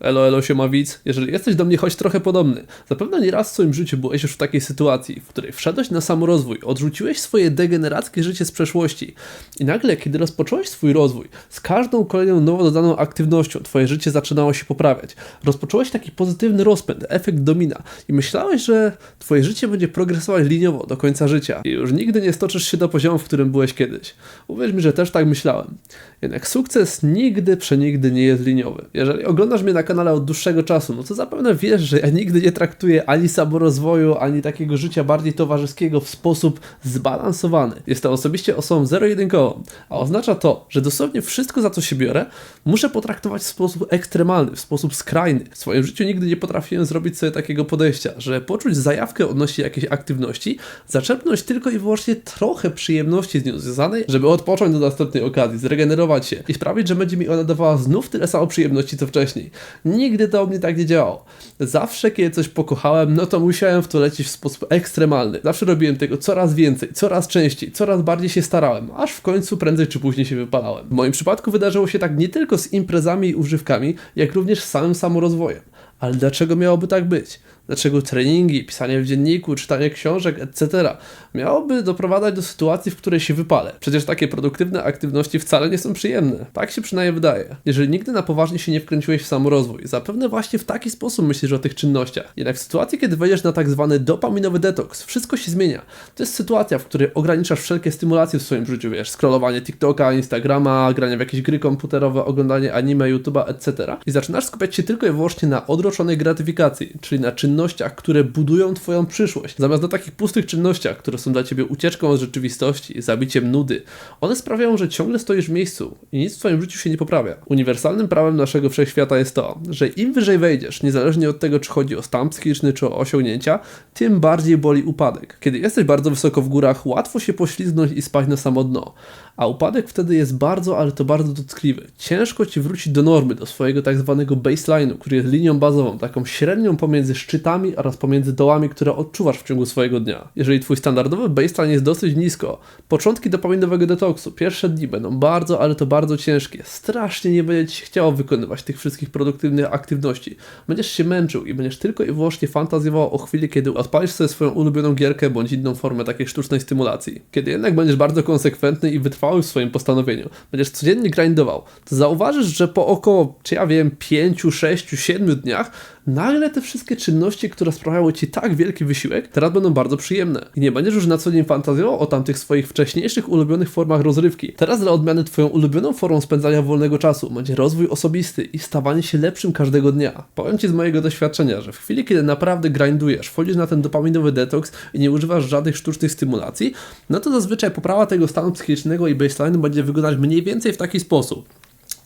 Elo, elo, siema widz. Jeżeli jesteś do mnie choć trochę podobny, zapewne nie raz w swoim życiu byłeś już w takiej sytuacji, w której wszedłeś na samorozwój, odrzuciłeś swoje degenerackie życie z przeszłości i nagle, kiedy rozpocząłeś swój rozwój, z każdą kolejną nowo dodaną aktywnością twoje życie zaczynało się poprawiać. Rozpocząłeś taki pozytywny rozpęd, efekt domina i myślałeś, że twoje życie będzie progresować liniowo do końca życia i już nigdy nie stoczysz się do poziomu, w którym byłeś kiedyś. Uwierz mi, że też tak myślałem. Jednak sukces nigdy, przenigdy nie jest liniowy. Jeżeli oglądasz mnie na kanale od dłuższego czasu, no to zapewne wiesz, że ja nigdy nie traktuję ani samorozwoju, ani takiego życia bardziej towarzyskiego w sposób zbalansowany. Jestem osobiście osobą zero-jedynkową, a oznacza to, że dosłownie wszystko za co się biorę, muszę potraktować w sposób ekstremalny, w sposób skrajny. W swoim życiu nigdy nie potrafiłem zrobić sobie takiego podejścia, że poczuć zajawkę odnośnie jakiejś aktywności, zaczerpnąć tylko i wyłącznie trochę przyjemności z nią związanej, żeby odpocząć do następnej okazji, zregenerować się i sprawić, że będzie mi ona dawała znów tyle samo przyjemności co wcześniej. Nigdy to u mnie tak nie działało. Zawsze, kiedy coś pokochałem, no to musiałem w to lecieć w sposób ekstremalny. Zawsze robiłem tego coraz więcej, coraz częściej, coraz bardziej się starałem, aż w końcu prędzej czy później się wypalałem. W moim przypadku wydarzyło się tak nie tylko z imprezami i używkami, jak również z samym samorozwojem. Ale dlaczego miałoby tak być? Dlaczego treningi, pisanie w dzienniku, czytanie książek, etc. miałoby doprowadzać do sytuacji, w której się wypalę? Przecież takie produktywne aktywności wcale nie są przyjemne. Tak się przynajmniej wydaje. Jeżeli nigdy na poważnie się nie wkręciłeś w samorozwój, zapewne właśnie w taki sposób myślisz o tych czynnościach. Jednak w sytuacji, kiedy wejdziesz na tak zwany dopaminowy detoks, wszystko się zmienia. To jest sytuacja, w której ograniczasz wszelkie stymulacje w swoim życiu, wiesz, scrollowanie TikToka, Instagrama, granie w jakieś gry komputerowe, oglądanie anime, YouTube'a, etc. I zaczynasz skupiać się tylko i wyłącznie na odroczonej gratyfikacji, czyli na czynnościach, które budują Twoją przyszłość. Zamiast na takich pustych czynnościach, które są dla Ciebie ucieczką od rzeczywistości, zabiciem nudy, one sprawiają, że ciągle stoisz w miejscu i nic w Twoim życiu się nie poprawia. Uniwersalnym prawem naszego wszechświata jest to, że im wyżej wejdziesz, niezależnie od tego, czy chodzi o stan psychiczny, czy o osiągnięcia, tym bardziej boli upadek. Kiedy jesteś bardzo wysoko w górach, łatwo się poślizgnąć i spać na samo dno a upadek wtedy jest bardzo, ale to bardzo dotkliwy. Ciężko ci wrócić do normy, do swojego tak zwanego baseline'u, który jest linią bazową, taką średnią pomiędzy szczytami oraz pomiędzy dołami, które odczuwasz w ciągu swojego dnia. Jeżeli twój standardowy baseline jest dosyć nisko, początki dopaminowego detoksu, pierwsze dni będą bardzo, ale to bardzo ciężkie. Strasznie nie będzie ci się chciało wykonywać tych wszystkich produktywnych aktywności. Będziesz się męczył i będziesz tylko i wyłącznie fantazjował o chwili, kiedy odpalisz sobie swoją ulubioną gierkę bądź inną formę takiej sztucznej stymulacji. Kiedy jednak będziesz bardzo konsekwentny i wytrwały w swoim postanowieniu, będziesz codziennie grindował, to zauważysz, że po około, czy ja wiem, 5, 6, 7 dniach nagle te wszystkie czynności, które sprawiały ci tak wielki wysiłek, teraz będą bardzo przyjemne. I nie będziesz już na co dzień fantazjował o tamtych swoich wcześniejszych ulubionych formach rozrywki. Teraz dla odmiany twoją ulubioną formą spędzania wolnego czasu będzie rozwój osobisty i stawanie się lepszym każdego dnia. Powiem ci z mojego doświadczenia, że w chwili, kiedy naprawdę grindujesz, wchodzisz na ten dopaminowy detoks i nie używasz żadnych sztucznych stymulacji, no to zazwyczaj poprawa tego stanu psychicznego i baseline będzie wyglądać mniej więcej w taki sposób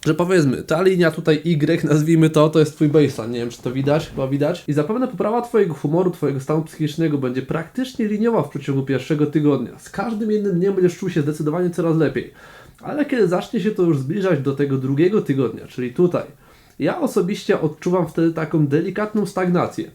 że powiedzmy, ta linia tutaj Y, nazwijmy to, to jest twój baseline, nie wiem czy to widać, chyba widać. I zapewne poprawa twojego humoru, twojego stanu psychicznego będzie praktycznie liniowa w przeciągu pierwszego tygodnia. Z każdym jednym dniem będziesz czuł się zdecydowanie coraz lepiej. Ale kiedy zacznie się to już zbliżać do tego drugiego tygodnia, czyli tutaj, ja osobiście odczuwam wtedy taką delikatną stagnację.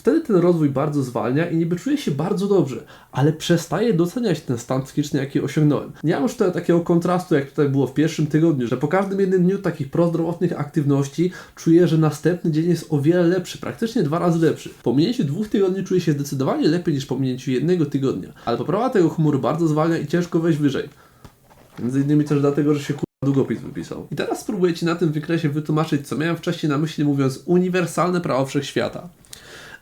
Wtedy ten rozwój bardzo zwalnia i niby czuję się bardzo dobrze, ale przestaję doceniać ten stan psychiczny, jaki osiągnąłem. Nie mam już tutaj takiego kontrastu, jak tutaj było w pierwszym tygodniu, że po każdym jednym dniu takich prozdrowotnych aktywności czuję, że następny dzień jest o wiele lepszy, praktycznie dwa razy lepszy. Po minięciu dwóch tygodni czuję się zdecydowanie lepiej niż po minięciu jednego tygodnia, ale poprawa tego humoru bardzo zwalnia i ciężko wejść wyżej. Między innymi też dlatego, że się długopis wypisał. I teraz spróbuję Ci na tym wykresie wytłumaczyć, co miałem wcześniej na myśli, mówiąc uniwersalne prawo wszechświata.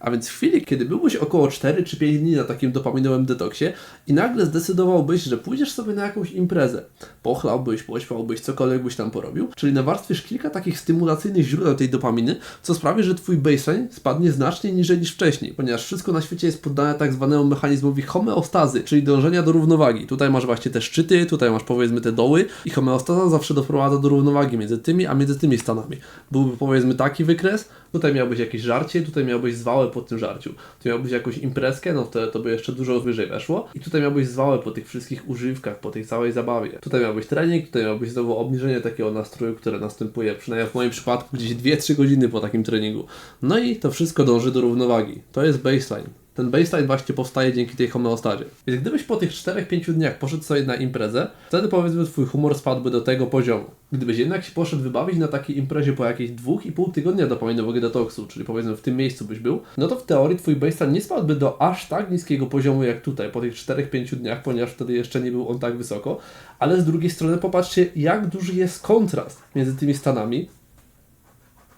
A więc w chwili, kiedy byłbyś około 4 czy 5 dni na takim dopaminowym detoksie i nagle zdecydowałbyś, że pójdziesz sobie na jakąś imprezę, pochlałbyś, pośpałbyś, cokolwiek byś tam porobił, czyli nawarstwisz kilka takich stymulacyjnych źródeł tej dopaminy, co sprawi, że twój baseline spadnie znacznie niżej niż wcześniej, ponieważ wszystko na świecie jest poddane tak zwanemu mechanizmowi homeostazy, czyli dążenia do równowagi. Tutaj masz właśnie te szczyty, tutaj masz powiedzmy te doły i homeostaza zawsze doprowadza do równowagi między tymi, a między tymi stanami. Byłby powiedzmy taki wykres, tutaj miałbyś jakieś żarcie, tutaj miałbyś zwałę po tym żarciu. Tu miałbyś jakąś imprezkę, no to, to by jeszcze dużo wyżej weszło. I tutaj miałbyś zwałę po tych wszystkich używkach, po tej całej zabawie. Tutaj miałbyś trening, tutaj miałbyś znowu obniżenie takiego nastroju, które następuje, przynajmniej w moim przypadku, gdzieś 2-3 godziny po takim treningu. No i to wszystko dąży do równowagi. To jest baseline. Ten baseline właśnie powstaje dzięki tej homeostazie. Więc gdybyś po tych 4-5 dniach poszedł sobie na imprezę, wtedy powiedzmy twój humor spadłby do tego poziomu. Gdybyś jednak się poszedł wybawić na takiej imprezie po jakichś 2,5 tygodnia dopaminowego detoksu, czyli powiedzmy w tym miejscu byś był, no to w teorii twój baseline nie spadłby do aż tak niskiego poziomu jak tutaj po tych 4-5 dniach, ponieważ wtedy jeszcze nie był on tak wysoko, ale z drugiej strony popatrzcie jak duży jest kontrast między tymi stanami,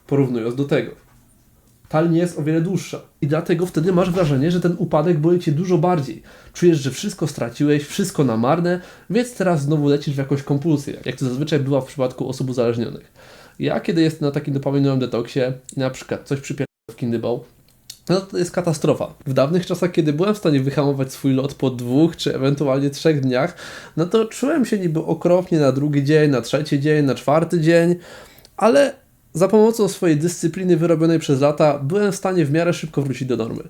porównując do tego. Ta linia jest o wiele dłuższa. I dlatego wtedy masz wrażenie, że ten upadek boli cię dużo bardziej. Czujesz, że wszystko straciłeś, wszystko na marne, więc teraz znowu lecisz w jakąś kompulsję, jak to zazwyczaj bywa w przypadku osób uzależnionych. Ja, kiedy jestem na takim dopaminowym detoksie i na przykład coś przypierdolę w kindybał, no to jest katastrofa. W dawnych czasach, kiedy byłem w stanie wyhamować swój lot po dwóch czy ewentualnie trzech dniach, no to czułem się niby okropnie na drugi dzień, na trzeci dzień, na czwarty dzień, ale za pomocą swojej dyscypliny wyrobionej przez lata byłem w stanie w miarę szybko wrócić do normy.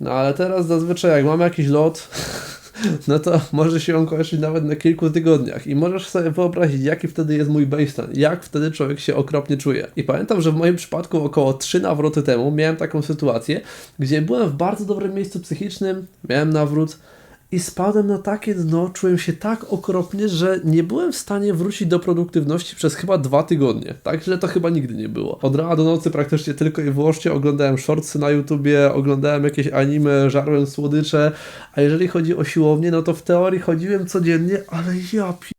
No ale teraz zazwyczaj jak mam jakiś lot, no to może się on kończyć nawet na kilku tygodniach i możesz sobie wyobrazić, jaki wtedy jest mój baseline, jak wtedy człowiek się okropnie czuje. I pamiętam, że w moim przypadku około 3 nawroty temu miałem taką sytuację, gdzie byłem w bardzo dobrym miejscu psychicznym, miałem nawrót, i spadłem na takie dno, czułem się tak okropnie, że nie byłem w stanie wrócić do produktywności przez chyba dwa tygodnie. Tak źle to chyba nigdy nie było. Od rana do nocy praktycznie tylko i wyłącznie oglądałem shortsy na YouTubie, oglądałem jakieś anime, żarłem słodycze, a jeżeli chodzi o siłownię, no to w teorii chodziłem codziennie, ale ja pi...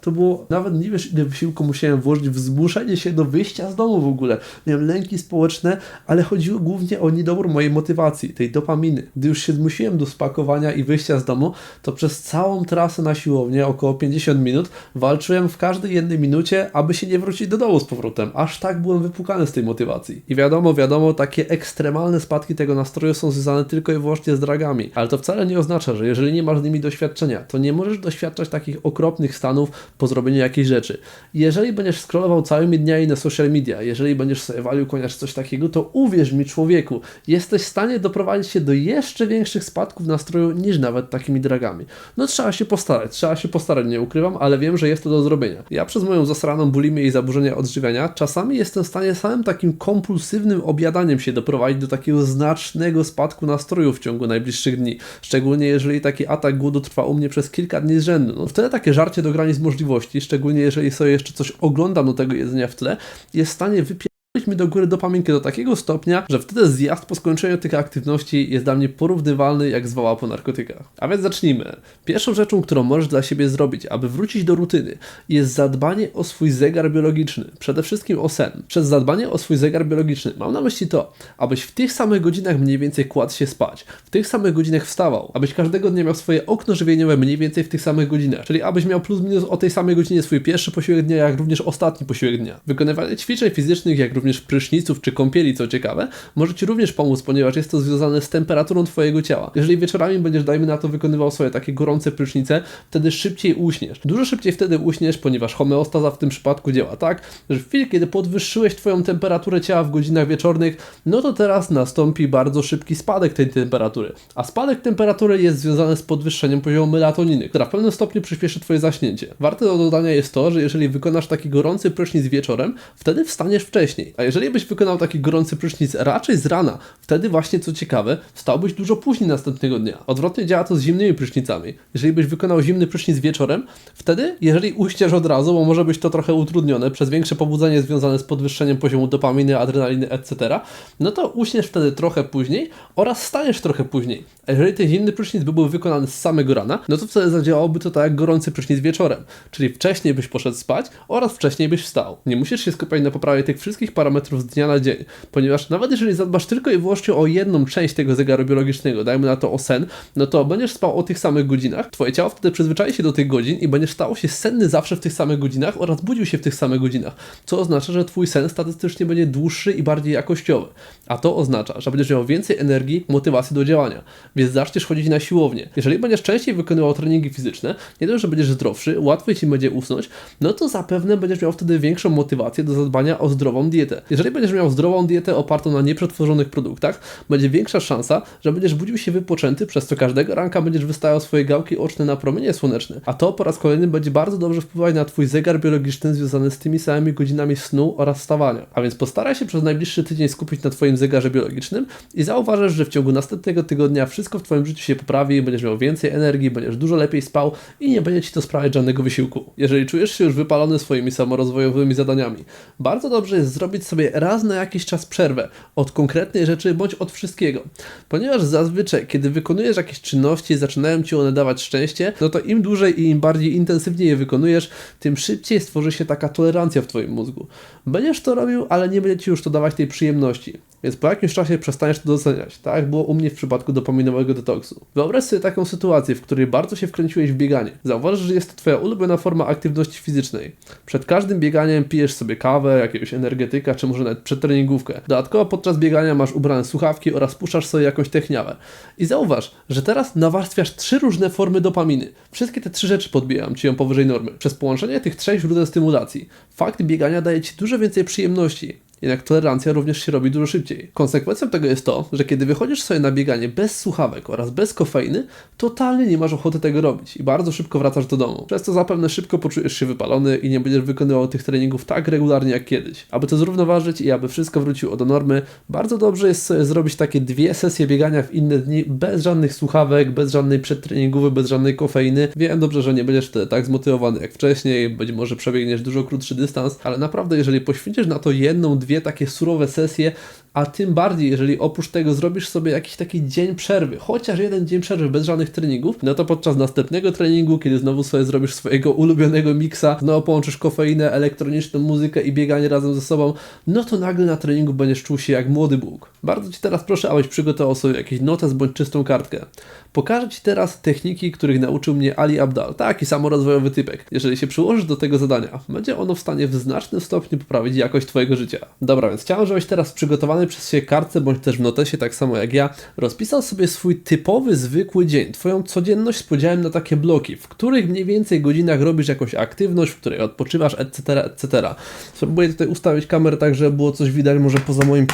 To było, nawet nie wiesz ile wysiłku musiałem włożyć w zmuszenie się do wyjścia z domu w ogóle. Miałem lęki społeczne, ale chodziło głównie o niedobór mojej motywacji, tej dopaminy. Gdy już się zmusiłem do spakowania i wyjścia z domu, to przez całą trasę na siłownię, około 50 minut, walczyłem w każdej jednej minucie, aby się nie wrócić do domu z powrotem. Aż tak byłem wypukany z tej motywacji. I wiadomo, wiadomo, takie ekstremalne spadki tego nastroju są związane tylko i wyłącznie z dragami. Ale to wcale nie oznacza, że jeżeli nie masz z nimi doświadczenia, to nie możesz doświadczać takich okropnych stanów, po zrobieniu jakiejś rzeczy. Jeżeli będziesz scrollował całymi dniami na social media, jeżeli będziesz sobie walił konia czy coś takiego, to uwierz mi człowieku, jesteś w stanie doprowadzić się do jeszcze większych spadków nastroju niż nawet takimi dragami. No trzeba się postarać, trzeba się postarać, nie ukrywam, ale wiem, że jest to do zrobienia. Ja przez moją zasraną bulimię i zaburzenia odżywiania czasami jestem w stanie samym takim kompulsywnym objadaniem się doprowadzić do takiego znacznego spadku nastroju w ciągu najbliższych dni. Szczególnie jeżeli taki atak głodu trwa u mnie przez kilka dni z rzędu. No wtedy takie żarcie do granic możliwości, szczególnie jeżeli sobie jeszcze coś oglądam do tego jedzenia w tle, jest w stanie wypierać mi do góry dopaminkę do takiego stopnia, że wtedy zjazd po skończeniu tych aktywności jest dla mnie porównywalny jak zwała po narkotykach. A więc zacznijmy. Pierwszą rzeczą, którą możesz dla siebie zrobić, aby wrócić do rutyny, jest zadbanie o swój zegar biologiczny. Przede wszystkim o sen. Przez zadbanie o swój zegar biologiczny mam na myśli to, abyś w tych samych godzinach mniej więcej kładł się spać, w tych samych godzinach wstawał, abyś każdego dnia miał swoje okno żywieniowe mniej więcej w tych samych godzinach, czyli abyś miał plus minus o tej samej godzinie swój pierwszy posiłek dnia, jak również ostatni posiłek dnia. Wykonywanie ćwiczeń fizycznych, jak również pryszniców czy kąpieli, co ciekawe, może Ci również pomóc, ponieważ jest to związane z temperaturą Twojego ciała. Jeżeli wieczorami będziesz, dajmy na to, wykonywał swoje takie gorące prysznice, wtedy szybciej uśniesz. Dużo szybciej wtedy uśniesz, ponieważ homeostaza w tym przypadku działa tak, że w chwili, kiedy podwyższyłeś Twoją temperaturę ciała w godzinach wieczornych, no to teraz nastąpi bardzo szybki spadek tej temperatury. A spadek temperatury jest związany z podwyższeniem poziomu melatoniny, która w pewnym stopniu przyspieszy Twoje zaśnięcie. Warte do dodania jest to, że jeżeli wykonasz taki gorący prysznic wieczorem, wtedy wstaniesz wcześniej. A jeżeli byś wykonał taki gorący prysznic raczej z rana, wtedy właśnie co ciekawe, wstałbyś dużo później następnego dnia. Odwrotnie działa to z zimnymi prysznicami. Jeżeli byś wykonał zimny prysznic wieczorem, wtedy, jeżeli uśniesz od razu, bo może być to trochę utrudnione przez większe pobudzenie związane z podwyższeniem poziomu dopaminy, adrenaliny, etc., no to uśniesz wtedy trochę później oraz staniesz trochę później. A jeżeli ten zimny prysznic by był wykonany z samego rana, no to wtedy zadziałałoby to tak jak gorący prysznic wieczorem. Czyli wcześniej byś poszedł spać oraz wcześniej byś wstał. Nie musisz się skupiać na poprawie tych wszystkich parametrów z dnia na dzień, ponieważ nawet jeżeli zadbasz tylko i wyłącznie o jedną część tego zegaru biologicznego, dajmy na to o sen, no to będziesz spał o tych samych godzinach, twoje ciało wtedy przyzwyczai się do tych godzin i będziesz stał się senny zawsze w tych samych godzinach oraz budził się w tych samych godzinach, co oznacza, że twój sen statystycznie będzie dłuższy i bardziej jakościowy, a to oznacza, że będziesz miał więcej energii, motywacji do działania, więc zaczniesz chodzić na siłownię. Jeżeli będziesz częściej wykonywał treningi fizyczne, nie dość, że będziesz zdrowszy, łatwiej ci będzie usnąć, no to zapewne będziesz miał wtedy większą motywację do zadbania o zdrową dietę dietę. Jeżeli będziesz miał zdrową dietę opartą na nieprzetworzonych produktach, będzie większa szansa, że będziesz budził się wypoczęty, przez co każdego ranka będziesz wystawiał swoje gałki oczne na promienie słoneczne. A to po raz kolejny będzie bardzo dobrze wpływać na twój zegar biologiczny związany z tymi samymi godzinami snu oraz wstawania. A więc postaraj się przez najbliższy tydzień skupić na twoim zegarze biologicznym i zauważysz, że w ciągu następnego tygodnia wszystko w twoim życiu się poprawi, będziesz miał więcej energii, będziesz dużo lepiej spał i nie będzie ci to sprawiać żadnego wysiłku. Jeżeli czujesz się już wypalony swoimi samorozwojowymi zadaniami, bardzo dobrze jest zrobić sobie raz na jakiś czas przerwę od konkretnej rzeczy bądź od wszystkiego. Ponieważ zazwyczaj, kiedy wykonujesz jakieś czynności zaczynają ci one dawać szczęście, no to im dłużej i im bardziej intensywnie je wykonujesz, tym szybciej stworzy się taka tolerancja w twoim mózgu. Będziesz to robił, ale nie będzie ci już to dawać tej przyjemności. Więc po jakimś czasie przestaniesz to doceniać. Tak było u mnie w przypadku dopaminowego detoksu. Wyobraź sobie taką sytuację, w której bardzo się wkręciłeś w bieganie. Zauważysz, że jest to twoja ulubiona forma aktywności fizycznej. Przed każdym bieganiem pijesz sobie kawę, jakiegoś energetyka, czy może nawet przedtreningówkę. Dodatkowo podczas biegania masz ubrane słuchawki oraz puszczasz sobie jakąś techniałę. I zauważ, że teraz nawarstwiasz trzy różne formy dopaminy. Wszystkie te trzy rzeczy podbijam ci ją powyżej normy. Przez połączenie tych trzech źródeł stymulacji, fakt biegania daje ci dużo więcej przyjemności. Jednak tolerancja również się robi dużo szybciej. Konsekwencją tego jest to, że kiedy wychodzisz sobie na bieganie bez słuchawek oraz bez kofeiny, totalnie nie masz ochoty tego robić i bardzo szybko wracasz do domu. Przez to zapewne szybko poczujesz się wypalony i nie będziesz wykonywał tych treningów tak regularnie jak kiedyś. Aby to zrównoważyć i aby wszystko wróciło do normy, bardzo dobrze jest sobie zrobić takie dwie sesje biegania w inne dni bez żadnych słuchawek, bez żadnej przedtreningówy, bez żadnej kofeiny. Wiem dobrze, że nie będziesz wtedy tak zmotywowany jak wcześniej, być może przebiegniesz dużo krótszy dystans, ale naprawdę jeżeli poświęcisz na to jedną, dwie takie surowe sesje, a tym bardziej, jeżeli oprócz tego zrobisz sobie jakiś taki dzień przerwy, chociaż jeden dzień przerwy bez żadnych treningów, no to podczas następnego treningu, kiedy znowu sobie zrobisz swojego ulubionego miksa, znowu połączysz kofeinę, elektroniczną muzykę i bieganie razem ze sobą, no to nagle na treningu będziesz czuł się jak młody Bóg. Bardzo Ci teraz proszę, abyś przygotował sobie jakiś notes bądź czystą kartkę. Pokażę Ci teraz techniki, których nauczył mnie Ali Abdal, taki samorozwojowy typek. Jeżeli się przyłożysz do tego zadania, będzie ono w stanie w znacznym stopniu poprawić jakość Twojego życia. Dobra, więc chciałem, żebyś teraz przygotowany przez siebie kartce, bądź też w notesie, tak samo jak ja, rozpisał sobie swój typowy, zwykły dzień, Twoją codzienność z podziałem na takie bloki, w których mniej więcej godzinach robisz jakąś aktywność, w której odpoczywasz, etc., etc. Spróbuję tutaj ustawić kamerę tak, żeby było coś widać, może poza moim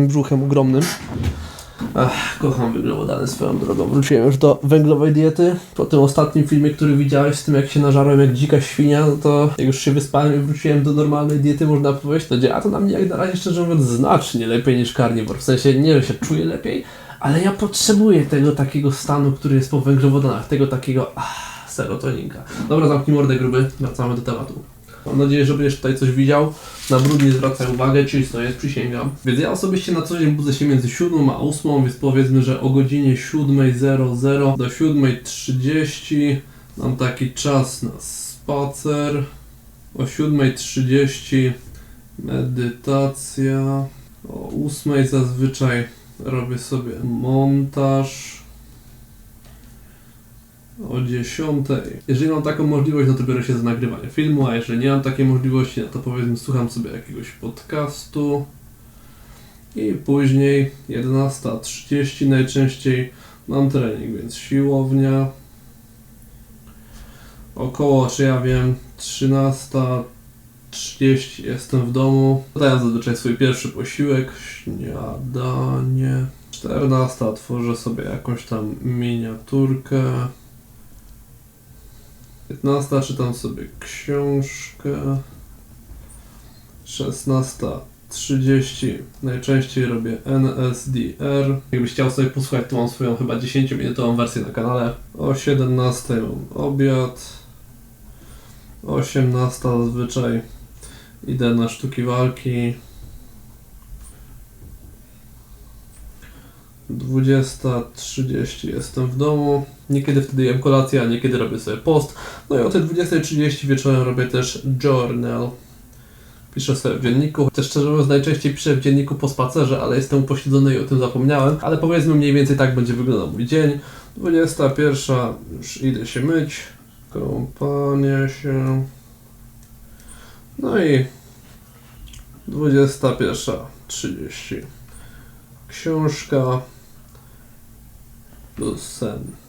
brzuchem ogromnym. Ach, kocham węglowodany swoją drogą. Wróciłem już do węglowej diety. Po tym ostatnim filmie, który widziałeś z tym, jak się nażarłem jak dzika świnia, no to jak już się wyspałem i wróciłem do normalnej diety, można powiedzieć, to działa to na mnie jak na razie szczerze mówiąc znacznie lepiej niż carnivore. W sensie nie, że się czuję lepiej, ale ja potrzebuję tego takiego stanu, który jest po węglowodanach, tego takiego ah, serotoninka. Dobra, zamknij mordę gruby, wracamy do tematu. Mam nadzieję, że będziesz tutaj coś widział. Na brud nie zwracaj uwagę, czysto jest, przysięgam. Więc ja osobiście na co dzień budzę się między 7 a 8, więc powiedzmy, że o godzinie 7.00 do 7.30 mam taki czas na spacer. O 7.30 medytacja. O 8.00 zazwyczaj robię sobie montaż o 10. Jeżeli mam taką możliwość, no to biorę się za nagrywanie filmu, a jeżeli nie mam takiej możliwości, no to powiedzmy słucham sobie jakiegoś podcastu i później 11.30 najczęściej mam trening, więc siłownia około, czy ja wiem, 13.30 jestem w domu. Zadaję zazwyczaj swój pierwszy posiłek, śniadanie. 14 tworzę sobie jakąś tam miniaturkę. 15 czytam sobie książkę. 16.30 najczęściej robię NSDR. Jakbyś chciał sobie posłuchać, to mam swoją chyba 10-minutową wersję na kanale. O 17 mam obiad. O 18 zazwyczaj idę na sztuki walki. 20.30 jestem w domu. Niekiedy wtedy jem kolację, a niekiedy robię sobie post. No i o tej 20.30 wieczorem robię też journal. Piszę sobie w dzienniku, chociaż szczerze mówiąc najczęściej piszę w dzienniku po spacerze, ale jestem upośledzony i o tym zapomniałem. Ale powiedzmy mniej więcej tak będzie wyglądał mój dzień. 21. już idę się myć. Kąpanie się. No i 21.30 książka plus sen.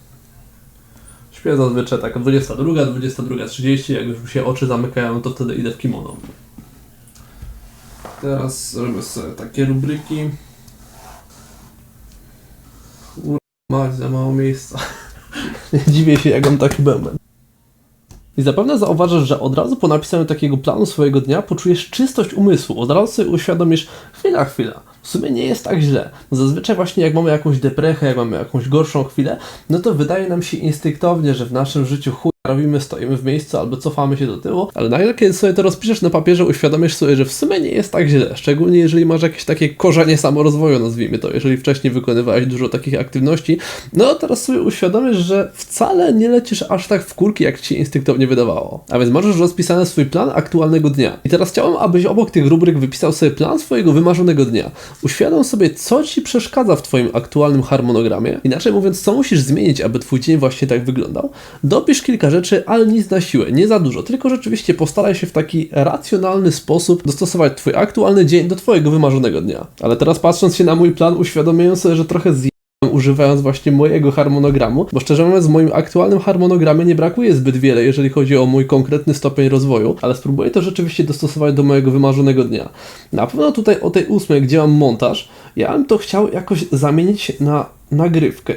Śpię zazwyczaj tak o 22, 22.30, jak już się oczy zamykają, to wtedy idę w kimono. Teraz zrobię sobie takie rubryki. Mać za mało miejsca. Nie dziwię się, jak mam taki bęben. I zapewne zauważysz, że od razu po napisaniu takiego planu swojego dnia poczujesz czystość umysłu. Od razu sobie uświadomisz, chwila, chwila, w sumie nie jest tak źle. No zazwyczaj właśnie jak mamy jakąś deprechę, jak mamy jakąś gorszą chwilę, no to wydaje nam się instynktownie, że w naszym życiu chuj robimy, stoimy w miejscu albo cofamy się do tyłu, ale nagle kiedy sobie to rozpiszesz na papierze, uświadomisz sobie, że w sumie nie jest tak źle, szczególnie jeżeli masz jakieś takie korzenie samorozwoju, nazwijmy to, jeżeli wcześniej wykonywałeś dużo takich aktywności, no teraz sobie uświadomisz, że wcale nie lecisz aż tak w kurki, jak ci instynktownie wydawało. A więc możesz rozpisany swój plan aktualnego dnia. I teraz chciałbym, abyś obok tych rubryk wypisał sobie plan swojego wymarzonego dnia. Uświadom sobie, co ci przeszkadza w twoim aktualnym harmonogramie, inaczej mówiąc, co musisz zmienić, aby twój dzień właśnie tak wyglądał. Dopisz kilka rzeczy, ale nic na siłę, nie za dużo, tylko rzeczywiście postaraj się w taki racjonalny sposób dostosować twój aktualny dzień do twojego wymarzonego dnia. Ale teraz patrząc się na mój plan, uświadomiłem sobie, że trochę zje używając właśnie mojego harmonogramu, bo szczerze mówiąc w moim aktualnym harmonogramie nie brakuje zbyt wiele, jeżeli chodzi o mój konkretny stopień rozwoju, ale spróbuję to rzeczywiście dostosować do mojego wymarzonego dnia. Na pewno tutaj o tej ósmej, gdzie mam montaż, ja bym to chciał jakoś zamienić na nagrywkę.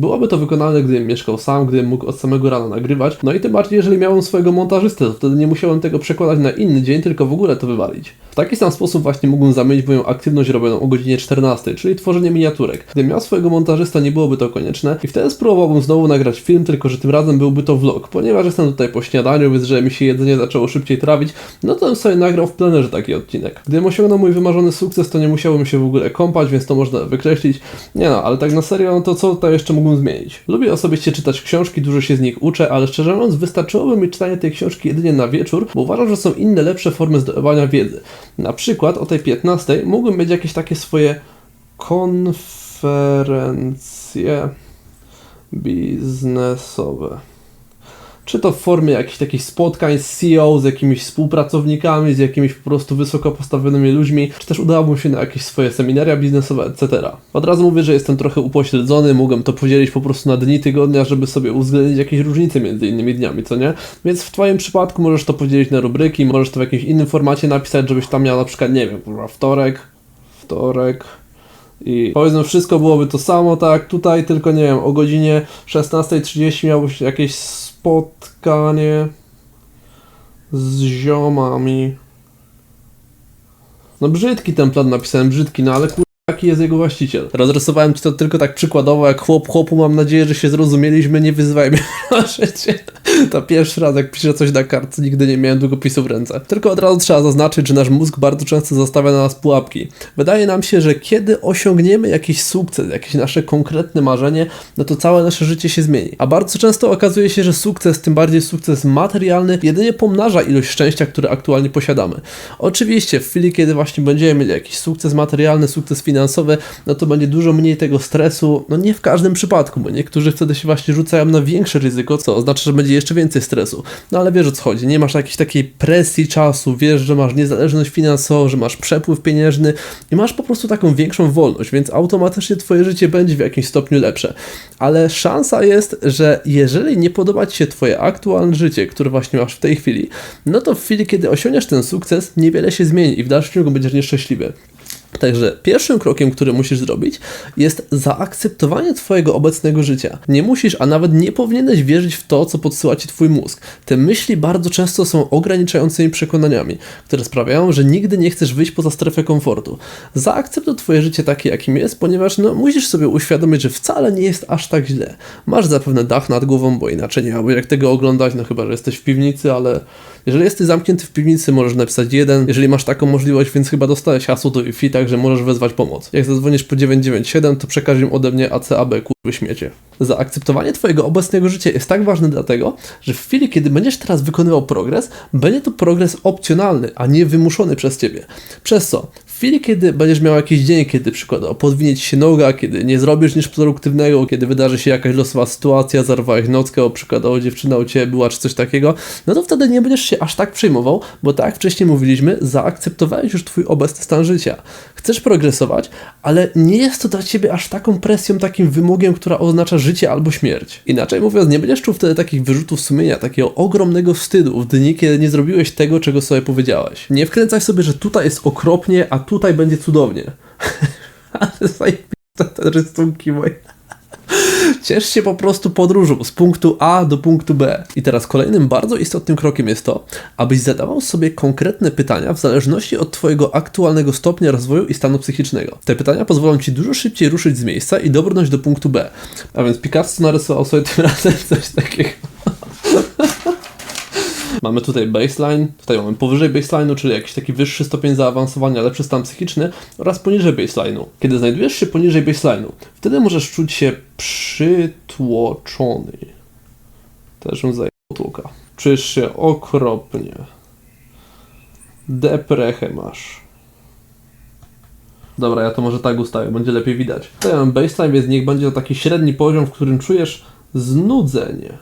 Byłoby to wykonalne, gdybym mieszkał sam, gdybym mógł od samego rana nagrywać. No i tym bardziej, jeżeli miałem swojego montażystę, to wtedy nie musiałem tego przekładać na inny dzień, tylko w ogóle to wywalić. W taki sam sposób właśnie mógłbym zamienić moją aktywność robioną o godzinie 14, czyli tworzenie miniaturek. Gdybym miał swojego montażysta, nie byłoby to konieczne i wtedy spróbowałbym znowu nagrać film, tylko że tym razem byłby to vlog. Ponieważ jestem tutaj po śniadaniu, więc że mi się jedzenie zaczęło szybciej trawić, no to bym sobie nagrał w plenerze taki odcinek. Gdybym osiągnął mój wymarzony sukces, to nie musiałbym się w ogóle kąpać, więc to można wykreślić. Nie no, ale tak na serio, no to co tutaj jeszcze mógłbym zmienić? Lubię osobiście czytać książki, dużo się z nich uczę, ale szczerze mówiąc wystaczyłoby mi czytanie tej książki jedynie na wieczór, bo uważam, że są inne lepsze formy zdobywania wiedzy. Na przykład o tej 15 mógłbym mieć jakieś takie swoje konferencje biznesowe. Czy to w formie jakichś takich spotkań z CEO, z jakimiś współpracownikami, z jakimiś po prostu wysoko postawionymi ludźmi, czy też udałoby mi się na jakieś swoje seminaria biznesowe, etc. Od razu mówię, że jestem trochę upośledzony, mogłem to podzielić po prostu na dni tygodnia, żeby sobie uwzględnić jakieś różnice między innymi dniami, co nie? Więc w Twoim przypadku możesz to podzielić na rubryki, możesz to w jakimś innym formacie napisać, żebyś tam miał na przykład, nie wiem, wtorek, wtorek, i powiedzmy wszystko byłoby to samo, tak, tutaj tylko nie wiem, o godzinie 16.30 miałbyś jakieś spotkanie z ziomami. No brzydki ten plan napisałem, brzydki, no ale kur... Jaki jest jego właściciel? Rozrysowałem ci to tylko tak przykładowo, jak chłop chłopu, mam nadzieję, że się zrozumieliśmy, nie wyzywaj mnie, proszę cię. To pierwszy raz, jak piszę coś na kartce, nigdy nie miałem długopisu w ręce. Tylko od razu trzeba zaznaczyć, że nasz mózg bardzo często zostawia na nas pułapki. Wydaje nam się, że kiedy osiągniemy jakiś sukces, jakieś nasze konkretne marzenie, no to całe nasze życie się zmieni. A bardzo często okazuje się, że sukces, tym bardziej sukces materialny, jedynie pomnaża ilość szczęścia, które aktualnie posiadamy. Oczywiście w chwili, kiedy właśnie będziemy mieli jakiś sukces materialny, sukces finansowy, no to będzie dużo mniej tego stresu, no nie w każdym przypadku, bo niektórzy wtedy się właśnie rzucają na większe ryzyko, co oznacza, że będzie jeszcze więcej stresu. No ale wiesz o co chodzi, nie masz jakiejś takiej presji czasu, wiesz, że masz niezależność finansową, że masz przepływ pieniężny i masz po prostu taką większą wolność, więc automatycznie twoje życie będzie w jakimś stopniu lepsze. Ale szansa jest, że jeżeli nie podoba ci się twoje aktualne życie, które właśnie masz w tej chwili, no to w chwili, kiedy osiągniesz ten sukces, niewiele się zmieni i w dalszym ciągu będziesz nieszczęśliwy. Także pierwszym krokiem, który musisz zrobić, jest zaakceptowanie Twojego obecnego życia. Nie musisz, a nawet nie powinieneś wierzyć w to, co podsyła Ci Twój mózg. Te myśli bardzo często są ograniczającymi przekonaniami, które sprawiają, że nigdy nie chcesz wyjść poza strefę komfortu. Zaakceptuj Twoje życie takie, jakim jest, ponieważ no, musisz sobie uświadomić, że wcale nie jest aż tak źle. Masz zapewne dach nad głową, bo inaczej nie miałbyś jak tego oglądać, no chyba, że jesteś w piwnicy, ale jeżeli jesteś zamknięty w piwnicy, możesz napisać jeden, jeżeli masz taką możliwość, więc chyba dostałeś hasło do Wi-Fi, także możesz wezwać pomoc. Jak zadzwonisz po 997, to przekaż im ode mnie ACAB, kurwy śmiecie. Zaakceptowanie Twojego obecnego życia jest tak ważne dlatego, że w chwili, kiedy będziesz teraz wykonywał progres, będzie to progres opcjonalny, a nie wymuszony przez Ciebie. Przez co? Chwili, kiedy będziesz miał jakiś dzień, kiedy przykładowo podwinie ci się noga, kiedy nie zrobisz nic produktywnego, kiedy wydarzy się jakaś losowa sytuacja, zarwałeś nockę, o przykładowo dziewczyna u ciebie była, czy coś takiego, no to wtedy nie będziesz się aż tak przejmował, bo tak jak wcześniej mówiliśmy, zaakceptowałeś już twój obecny stan życia. Chcesz progresować, ale nie jest to dla ciebie aż taką presją, takim wymogiem, która oznacza życie albo śmierć. Inaczej mówiąc, nie będziesz czuł wtedy takich wyrzutów sumienia, takiego ogromnego wstydu w dni, kiedy nie zrobiłeś tego, czego sobie powiedziałeś. Nie wkręcaj sobie, że tutaj jest okropnie, a tutaj będzie cudownie. Ale zajebiste te rysunki moje. Ciesz się po prostu podróżą z punktu A do punktu B. I teraz kolejnym bardzo istotnym krokiem jest to, abyś zadawał sobie konkretne pytania w zależności od Twojego aktualnego stopnia rozwoju i stanu psychicznego. Te pytania pozwolą Ci dużo szybciej ruszyć z miejsca i dobrnąć do punktu B. A więc Picasso narysował sobie tym razem coś takiego. Mamy tutaj baseline, tutaj mamy powyżej baseline'u, czyli jakiś taki wyższy stopień zaawansowania, lepszy stan psychiczny oraz poniżej baseline'u. Kiedy znajdujesz się poniżej baseline'u, wtedy możesz czuć się przytłoczony. Też bym zajęł tłuka. Czujesz się okropnie. Deprechę masz. Dobra, ja to może tak ustawię, będzie lepiej widać. Tutaj mam baseline, więc niech będzie to taki średni poziom, w którym czujesz znudzenie.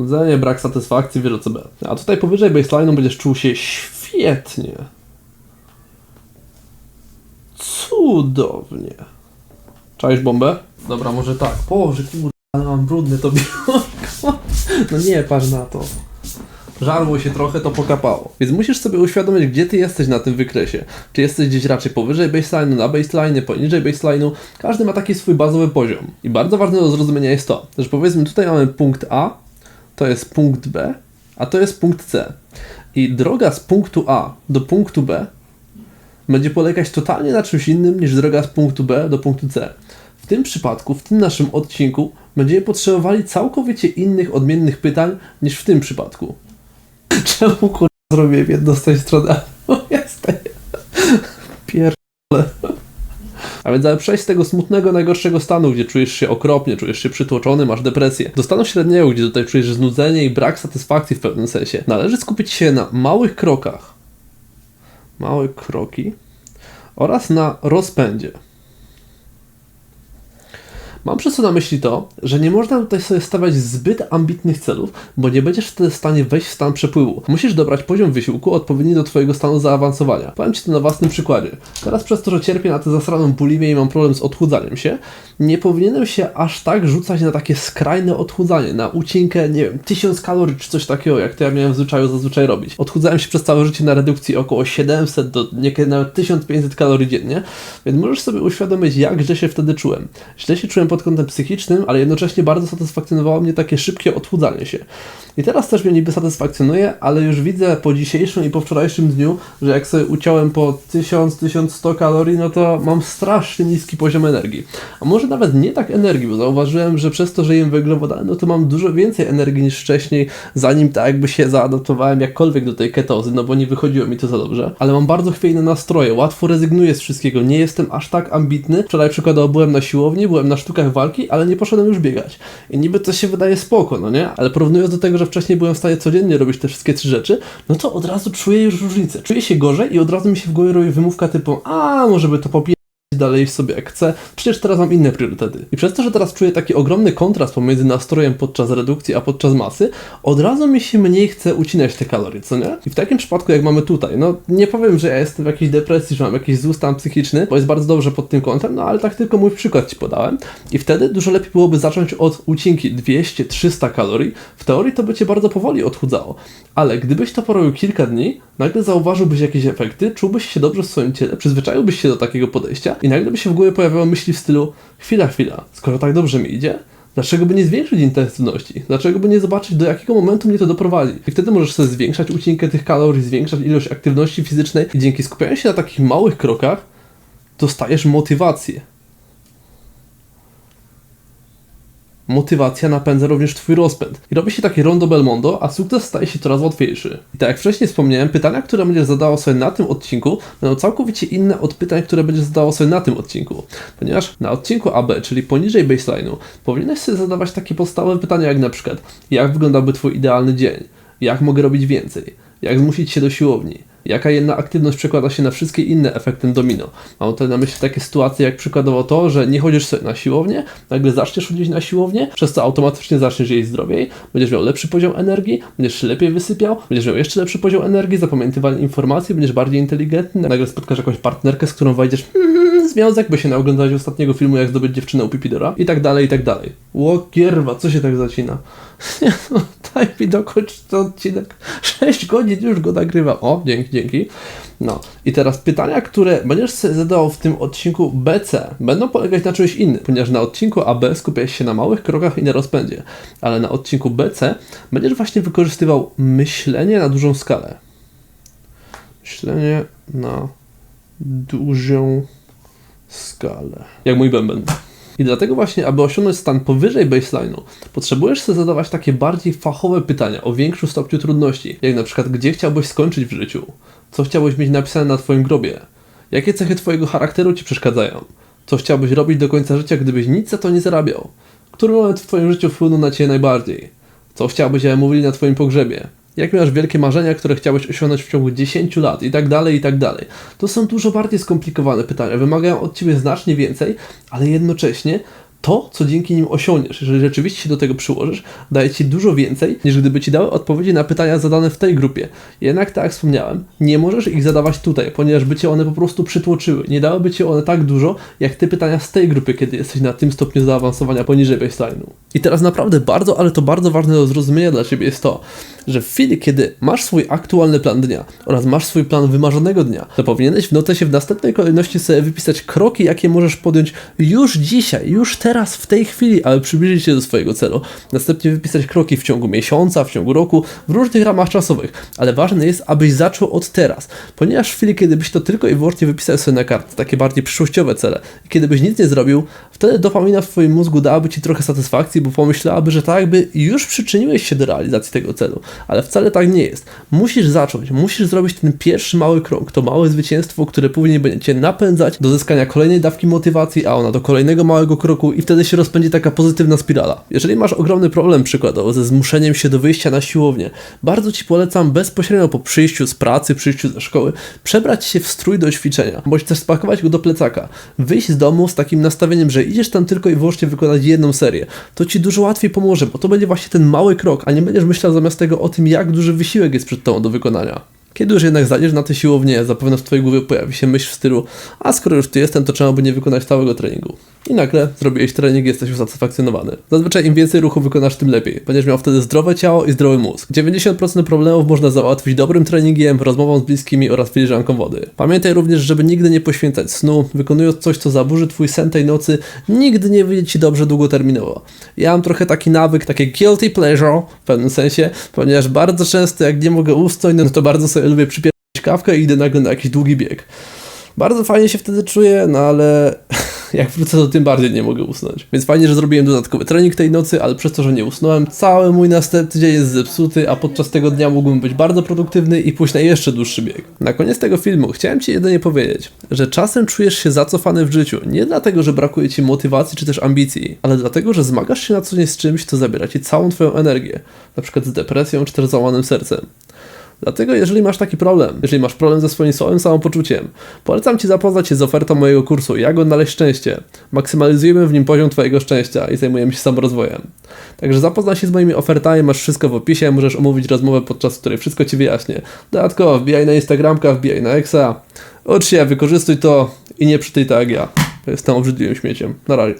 Znudzenie, brak satysfakcji, wiele co. A tutaj powyżej baseline'u będziesz czuł się świetnie. Cudownie. Czaisz bombę? Dobra, może tak. Boże, kurde, ale mam brudne to biurko. No nie, patrz na to. Żarło się trochę, to pokapało. Więc musisz sobie uświadomić, gdzie ty jesteś na tym wykresie. Czy jesteś gdzieś raczej powyżej baseline'u, na baseline'ie, poniżej baseline'u. Każdy ma taki swój bazowy poziom. I bardzo ważne do zrozumienia jest to, że powiedzmy tutaj mamy punkt A, to jest punkt B, a to jest punkt C. I droga z punktu A do punktu B będzie polegać totalnie na czymś innym niż droga z punktu B do punktu C. W tym przypadku, w tym naszym odcinku, będziemy potrzebowali całkowicie innych, odmiennych pytań niż w tym przypadku. Czemu kurwa zrobię jedno z tej strony, a. A więc aby przejść z tego smutnego, najgorszego stanu, gdzie czujesz się okropnie, czujesz się przytłoczony, masz depresję, do stanu średniego, gdzie tutaj czujesz znudzenie i brak satysfakcji w pewnym sensie, należy skupić się na małych krokach. Małe kroki oraz na rozpędzie. Mam przez to na myśli to, że nie można tutaj sobie stawiać zbyt ambitnych celów, bo nie będziesz wtedy w stanie wejść w stan przepływu. Musisz dobrać poziom wysiłku odpowiedni do Twojego stanu zaawansowania. Powiem Ci to na własnym przykładzie. Teraz przez to, że cierpię na tę zasraną bulimię i mam problem z odchudzaniem się, nie powinienem się aż tak rzucać na takie skrajne odchudzanie, na ucinkę, nie wiem, 1000 kalorii czy coś takiego, jak to ja miałem w zwyczaju zazwyczaj robić. Odchudzałem się przez całe życie na redukcji około 700 do niekiedy nawet 1500 kalorii dziennie, więc możesz sobie uświadomić, jak źle się wtedy czułem. Źle się czułem pod kątem psychicznym, ale jednocześnie bardzo satysfakcjonowało mnie takie szybkie odchudzanie się. I teraz też mnie niby satysfakcjonuje, ale już widzę po dzisiejszym i po wczorajszym dniu, że jak sobie uciąłem po 1000-1100 kalorii, no to mam strasznie niski poziom energii. A może nawet nie tak energii, bo zauważyłem, że przez to, że jem węglowodany, no to mam dużo więcej energii niż wcześniej, zanim tak jakby się zaadaptowałem jakkolwiek do tej ketozy, no bo nie wychodziło mi to za dobrze. Ale mam bardzo chwiejne nastroje, łatwo rezygnuję z wszystkiego, nie jestem aż tak ambitny. Wczoraj przykładowo byłem na siłowni, byłem na sztukach walki, ale nie poszedłem już biegać. I niby to się wydaje spoko, no nie? Ale porównując do tego, że wcześniej byłem w stanie codziennie robić te wszystkie trzy rzeczy, no to od razu czuję już różnicę. Czuję się gorzej i od razu mi się w głowie robi wymówka typu, a może by to popie dalej sobie jak chcę, przecież teraz mam inne priorytety. I przez to, że teraz czuję taki ogromny kontrast pomiędzy nastrojem podczas redukcji, a podczas masy, od razu mi się mniej chce ucinać te kalorie, co nie? I w takim przypadku, jak mamy tutaj, no nie powiem, że ja jestem w jakiejś depresji, że mam jakiś zły stan psychiczny, bo jest bardzo dobrze pod tym kątem, no ale tak tylko mój przykład Ci podałem. I wtedy dużo lepiej byłoby zacząć od ucinki 200-300 kalorii. W teorii to by Cię bardzo powoli odchudzało. Ale gdybyś to porobił kilka dni, nagle zauważyłbyś jakieś efekty, czułbyś się dobrze w swoim ciele, przyzwyczaiłbyś się do takiego podejścia i nagle by się w głowie pojawiały myśli w stylu chwila, chwila, skoro tak dobrze mi idzie, dlaczego by nie zwiększyć intensywności? Dlaczego by nie zobaczyć, do jakiego momentu mnie to doprowadzi? I wtedy możesz sobie zwiększać ucinkę tych kalorii, zwiększać ilość aktywności fizycznej i dzięki skupianiu się na takich małych krokach dostajesz motywację. Motywacja napędza również Twój rozpęd. I robi się takie rondo belmondo, a sukces staje się coraz łatwiejszy. I tak jak wcześniej wspomniałem, pytania, które będziesz zadało sobie na tym odcinku, będą całkowicie inne od pytań, które będziesz zadało sobie na tym odcinku. Ponieważ na odcinku AB, czyli poniżej baseline'u, powinieneś sobie zadawać takie podstawowe pytania, jak na przykład, jak wyglądałby Twój idealny dzień? Jak mogę robić więcej? Jak zmusić się do siłowni? Jaka jedna aktywność przekłada się na wszystkie inne efektem domino? Mam tutaj na myśli takie sytuacje jak przykładowo to, że nie chodzisz sobie na siłownię, nagle zaczniesz chodzić na siłownię, przez co automatycznie zaczniesz jeść zdrowiej, będziesz miał lepszy poziom energii, będziesz lepiej wysypiał, będziesz miał jeszcze lepszy poziom energii, zapamiętywania informacji, będziesz bardziej inteligentny, nagle spotkasz jakąś partnerkę, z którą wejdziesz hmm, związek, by się naoglądać ostatniego filmu, jak zdobyć dziewczynę u Pipidora i tak dalej, i tak dalej. Łokierwa, co się tak zacina? Nie, no, daj mi dokończyć ten odcinek. 6 godzin już go nagrywam. O, dzięki, dzięki. No i teraz pytania, które będziesz sobie zadawał w tym odcinku BC, będą polegać na czymś innym, ponieważ na odcinku AB skupiasz się na małych krokach i na rozpędzie, ale na odcinku BC będziesz właśnie wykorzystywał myślenie na dużą skalę. Myślenie na dużą skalę. Jak mój bęben. I dlatego właśnie, aby osiągnąć stan powyżej baseline'u, potrzebujesz sobie zadawać takie bardziej fachowe pytania o większym stopniu trudności, jak na przykład gdzie chciałbyś skończyć w życiu, co chciałbyś mieć napisane na twoim grobie, jakie cechy twojego charakteru ci przeszkadzają, co chciałbyś robić do końca życia, gdybyś nic za to nie zarabiał, który moment w twoim życiu wpłynął na ciebie najbardziej, co chciałbyś, aby mówili na twoim pogrzebie, Jakie masz wielkie marzenia, które chciałeś osiągnąć w ciągu 10 lat i tak dalej, i tak dalej. To są dużo bardziej skomplikowane pytania, wymagają od Ciebie znacznie więcej, ale jednocześnie to, co dzięki nim osiągniesz, jeżeli rzeczywiście się do tego przyłożysz, daje Ci dużo więcej, niż gdyby Ci dały odpowiedzi na pytania zadane w tej grupie. Jednak, tak jak wspomniałem, nie możesz ich zadawać tutaj, ponieważ by Cię one po prostu przytłoczyły. Nie dałyby Ci one tak dużo, jak Ty pytania z tej grupy, kiedy jesteś na tym stopniu zaawansowania poniżej baseline'u. I teraz naprawdę bardzo, ale to bardzo ważne do zrozumienia dla Ciebie jest to, że w chwili, kiedy masz swój aktualny plan dnia oraz masz swój plan wymarzonego dnia, to powinieneś w notesie w następnej kolejności sobie wypisać kroki, jakie możesz podjąć już dzisiaj, już teraz, w tej chwili, aby przybliżyć się do swojego celu. Następnie wypisać kroki w ciągu miesiąca, w ciągu roku, w różnych ramach czasowych. Ale ważne jest, abyś zaczął od teraz, ponieważ w chwili, kiedy byś to tylko i wyłącznie wypisał sobie na kartę, takie bardziej przyszłościowe cele, i kiedy byś nic nie zrobił, wtedy dopamina w twoim mózgu dałaby ci trochę satysfakcji, bo pomyślałaby, że tak jakby już przyczyniłeś się do realizacji tego celu ale wcale tak nie jest. Musisz zacząć, musisz zrobić ten pierwszy mały krok, to małe zwycięstwo, które później będzie cię napędzać do zyskania kolejnej dawki motywacji, a ona do kolejnego małego kroku i wtedy się rozpędzi taka pozytywna spirala. Jeżeli masz ogromny problem przykładowo ze zmuszeniem się do wyjścia na siłownię, bardzo Ci polecam bezpośrednio po przyjściu z pracy, przyjściu ze szkoły, przebrać się w strój do ćwiczenia, bądź też spakować go do plecaka, wyjść z domu z takim nastawieniem, że idziesz tam tylko i wyłącznie wykonać jedną serię. To Ci dużo łatwiej pomoże, bo to będzie właśnie ten mały krok, a nie będziesz myślał zamiast tego o tym, jak duży wysiłek jest przed Tobą do wykonania. Kiedy już jednak zajdziesz na tę siłownię, zapewne w Twojej głowie pojawi się myśl w stylu a skoro już tu jestem, to czemu by nie wykonać całego treningu? I nagle zrobiłeś trening i jesteś usatysfakcjonowany. Zazwyczaj im więcej ruchu wykonasz, tym lepiej. Będziesz miał wtedy zdrowe ciało i zdrowy mózg. 90% problemów można załatwić dobrym treningiem, rozmową z bliskimi oraz filiżanką wody. Pamiętaj również, żeby nigdy nie poświęcać snu, wykonując coś, co zaburzy Twój sen tej nocy, nigdy nie wyjdzie Ci dobrze długoterminowo. Ja mam trochę taki nawyk, takie guilty pleasure w pewnym sensie, ponieważ bardzo często jak nie mogę usnąć, no to bardzo sobie lubię przypierać kawkę i idę nagle na jakiś długi bieg. Bardzo fajnie się wtedy czuję, no ale jak wrócę, to tym bardziej nie mogę usnąć. Więc fajnie, że zrobiłem dodatkowy trening tej nocy, ale przez to, że nie usnąłem, cały mój następny dzień jest zepsuty, a podczas tego dnia mógłbym być bardzo produktywny i pójść na jeszcze dłuższy bieg. Na koniec tego filmu chciałem Ci jedynie powiedzieć, że czasem czujesz się zacofany w życiu, nie dlatego, że brakuje Ci motywacji czy też ambicji, ale dlatego, że zmagasz się na co dzień z czymś, co zabiera Ci całą Twoją energię, na przykład z depresją czy też załamanym sercem. Dlatego, jeżeli masz taki problem, jeżeli masz problem ze swoim słabym samopoczuciem, polecam Ci zapoznać się z ofertą mojego kursu Jak odnaleźć szczęście. Maksymalizujemy w nim poziom Twojego szczęścia i zajmujemy się samorozwojem. Także zapoznaj się z moimi ofertami, masz wszystko w opisie, możesz omówić rozmowę, podczas której wszystko Ci wyjaśnię. Dodatkowo wbijaj na Instagramka, wbijaj na Exa, ucz się, wykorzystuj to i nie przytyj tak jak ja. Jestem obrzydliwym śmieciem. Na razie.